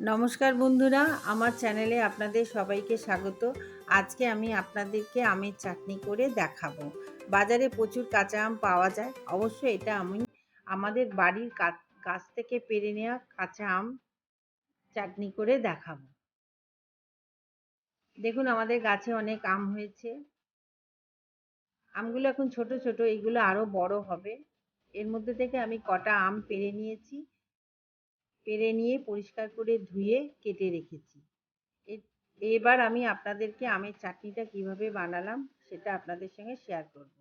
নমস্কার বন্ধুরা, আমার চ্যানেলে আপনাদের সবাইকে স্বাগত। আজকে আমি আপনাদেরকে আমের চাটনি করে দেখাবো। বাজারে প্রচুর কাঁচা আম পাওয়া যায়। অবশ্য এটা আমি আমাদের বাড়ির কা- গাছ থেকে পেরে নেওয়া কাঁচা আম চাটনি করে দেখাবো। দেখুন, আমাদের গাছে অনেক আম হয়েছে। আমগুলো এখন ছোট ছোট, এগুলো আরও বড় হবে। এর মধ্যে থেকে আমি কটা আম পেরে নিয়েছি। পেরে নিয়ে পরিষ্কার করে ধুয়ে কেটে রেখেছি। এবার আমি আপনাদেরকে আমের চাটনিটা কীভাবে বানালাম সেটা আপনাদের সঙ্গে শেয়ার করব।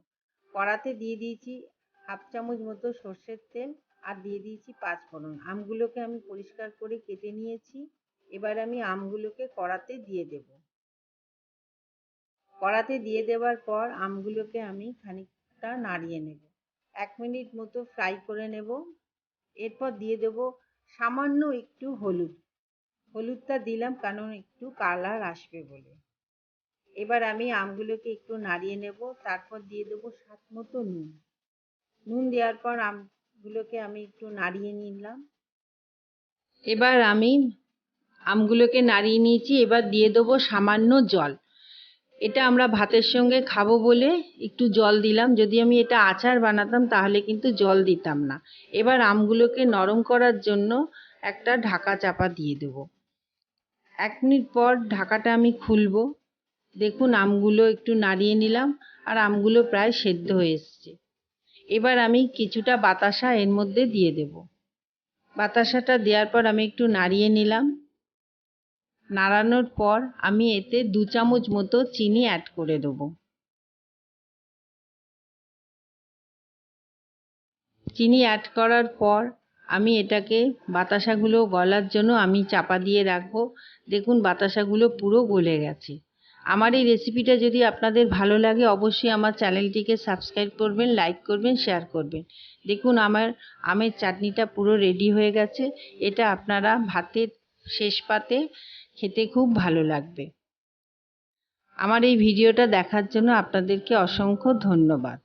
কড়াতে দিয়ে দিয়েছি হাফ চামচ মতো সর্ষের তেল আর দিয়ে দিয়েছি পাঁচ ফোড়ন। আমগুলোকে আমি পরিষ্কার করে কেটে নিয়েছি। এবার আমি আমগুলোকে কড়াতে দিয়ে দেব। কড়াতে দিয়ে দেওয়ার পর আমগুলোকে আমি খানিকটা নাড়িয়ে নেব। এক মিনিট মতো ফ্রাই করে নেব। এরপর দিয়ে দেব সামান্য একটু হলুদ। হলুদটা দিলাম কারণ একটু কালার আসবে বলে। এবার আমি আমগুলোকে একটু নাড়িয়ে নেব, তারপর দিয়ে দেবো স্বাদ মতো নুন। নুন দেওয়ার পর আমগুলোকে আমি একটু নাড়িয়ে নিলাম। এবার আমি আমগুলোকে নাড়িয়ে নিয়েছি, এবার দিয়ে দেবো সামান্য জল। এটা আমরা ভাতের সঙ্গে খাব বলে একটু জল দিলাম। যদি আমি এটা আচার বানাতাম, তাহলে কিন্তু জল দিতাম না। এবার আমগুলোকে নরম করার জন্য একটা ঢাকা চাপা দিয়ে দেবো। এক মিনিট পর ঢাকাটা আমি খুলবো। দেখুন, আমগুলো একটু নাড়িয়ে নিলাম আর আমগুলো প্রায় সেদ্ধ হয়ে এসছে। এবার আমি কিছুটা বাতাসা এর মধ্যে দিয়ে দেব। বাতাসাটা দেওয়ার পর আমি একটু নাড়িয়ে নিলাম। নাড়ানোর পর আমি এতে দু চামচ মতো চিনি অ্যাড করে দেবো। চিনি অ্যাড করার পর আমি এটাকে বাতাসাগুলো গলার জন্য আমি চাপা দিয়ে রাখব। দেখুন বাতাসাগুলো পুরো গলে গেছে। আমার এই রেসিপিটা যদি আপনাদের ভালো লাগে, অবশ্যই আমার চ্যানেলটিকে সাবস্ক্রাইব করবেন লাইক করবেন শেয়ার করবেন। দেখুন আমার আমের চাটনিটা পুরো রেডি হয়ে গেছে। এটা আপনারা ভাতের শেষ পাতে খেতে খুব ভালো লাগবে। আমার এই ভিডিওটা দেখার জন্য আপনাদেরকে অসংখ্য ধন্যবাদ।